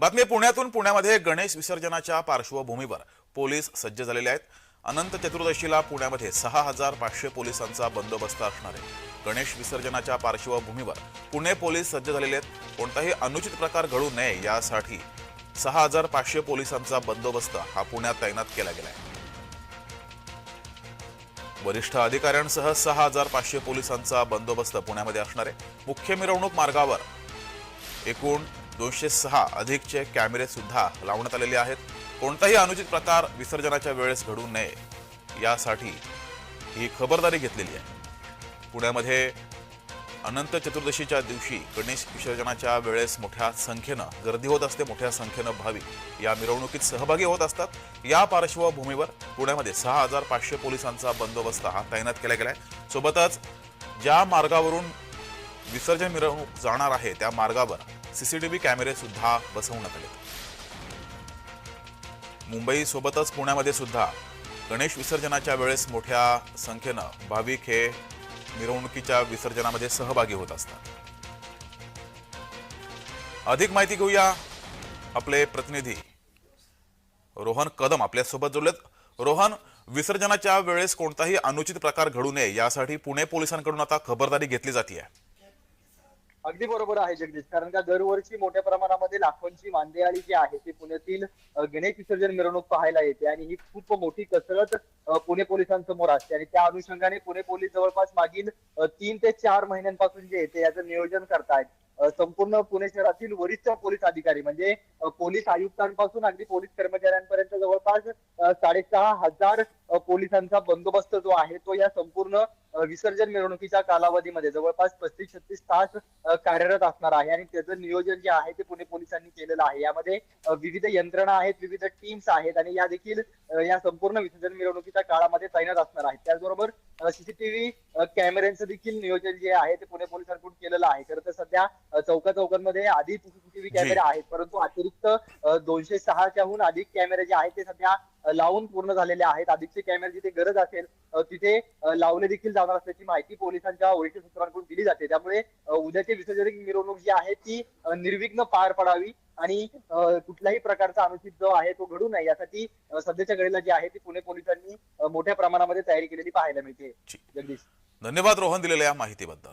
बातमी पुण्यातून. पुण्यामध्ये गणेश विसर्जनाच्या पार्श्वभूमीवर पोलीस सज्ज झालेले आहेत. अनंत चतुर्दशीला पुण्यामध्ये सहा हजार पाचशे पोलिसांचा बंदोबस्त असणार आहे. गणेश विसर्जनाच्या पार्श्वभूमीवर पुणे पोलीस सज्ज झालेले आहेत. कोणताही अनुचित प्रकार घडू नये यासाठी सहा हजार पाचशे पोलिसांचा बंदोबस्त हा पुण्यात तैनात केला गेला आहे वरिष्ठ अधिकाऱ्यांसह सहा हजार पाचशे पोलिसांचा बंदोबस्त पुण्यामध्ये असणार आहे. मुख्य मिरवणूक मार्गावर एकूण दोनशे सहा अधिकचे कॅमेरे सुद्धा लावण्यात आलेले आहेत. कोणताही अनुचित प्रकार विसर्जनाच्या वेळेस घडू नये यासाठी ही खबरदारी घेतलेली आहे. पुण्यामध्ये अनंत चतुर्दशीच्या दिवशी गणेश विसर्जनाच्या वेळेस मोठ्या संख्येनं गर्दी होत असते मोठ्या संख्येनं भाविक या मिरवणुकीत सहभागी होत असतात. या पार्श्वभूमीवर पुण्यामध्ये सहा हजार पाचशे पोलिसांचा बंदोबस्त हा तैनात केला गेला आहे सोबतच ज्या मार्गावरून विसर्जन मिरवणूक जाणार आहे त्या मार्गावर सीसीटीव्ही कॅमेरे सुद्धा बसवण्यात आले मुंबई सोबतच पुण्यामध्ये सुद्धा गणेश विसर्जनाच्या वेळेस मोठ्या संख्येनं भाविक हे मिरवणुकीच्या विसर्जनामध्ये सहभागी होत असतात. अधिक माहिती घेऊया आपले प्रतिनिधी. रोहन कदम आपल्यासोबत जोडलेत. रोहन विसर्जनाच्या वेळेस कोणताही अनुचित प्रकार घडू नये यासाठी पुणे पोलिसांकडून आता खबरदारी घेतली जाते अगदी बरोबर आहे जगदीश. कारण का दरवर्षी मोठ्या प्रमाणामध्ये लाखोंची मांदेआळी जी आहे ती पुण्यातील गणेश विसर्जन मिरवणूक पाहायला येते आणि ही खूप मोठी कसरत पुणे पोलिसांसमोर असते. आणि त्या अनुषंगाने पुणे पोलीस जवळपास मागील तीन ते चार महिन्यांपासून जे येते याचं नियोजन करतायत. संपूर्ण पुणे शहरातील वरिष्ठ पोलीस अधिकारी म्हणजे पोलीस आयुक्तांपासून अगदी पोलीस कर्मचाऱ्यांपर्यंत जवळपास साडेसहा हजार पोलिसांचा बंदोबस्त जो आहे तो या संपूर्ण विसर्जन मिरवणुकीच्या कालावधीमध्ये जवळपास पस्तीस छत्तीस तास कार्यरत असणार आहे. आणि त्याचं नियोजन जे आहे ते पुणे पोलिसांनी केलेलं आहे. यामध्ये विविध यंत्रणा आहेत विविध टीम्स आहेत आणि या देखील या संपूर्ण विसर्जन मिरवणुकीच्या काळामध्ये तैनात असणार आहेत. त्याचबरोबर सीसीटीव्ही कॅमेऱ्यांचं देखील नियोजन जे आहे ते पुणे पोलिसांकडून केलेलं आहे. खरं तर सध्या चौका चौकांमध्ये आधी सीसीटीव्ही कॅमेरे आहेत परंतु अतिरिक्त दोनशे सहाच्याहून अधिक कॅमेरे जे आहेत ते सध्या लावून पूर्ण झालेले आहेत. अधिकचे कॅमेरे जिथे गरज असेल तिथे लावले देखील जाणार असल्याची माहिती पोलिसांच्या वरिष्ठ सूत्रांकडून दिली जाते. त्यामुळे उद्याची विसर्जन मिरवणूक जी आहे ती निर्विघ्न पार पडावी आणि कुठल्याही प्रकारचा अनुचित जो आहे तो घडू नये यासाठी सध्याच्या घडीला जी आहे ती पुणे पोलिसांनी मोठ्या प्रमाणामध्ये तयारी केलेली पाहायला मिळते. जगदीश. धन्यवाद रोहन दिलेल्या या माहितीबद्दल.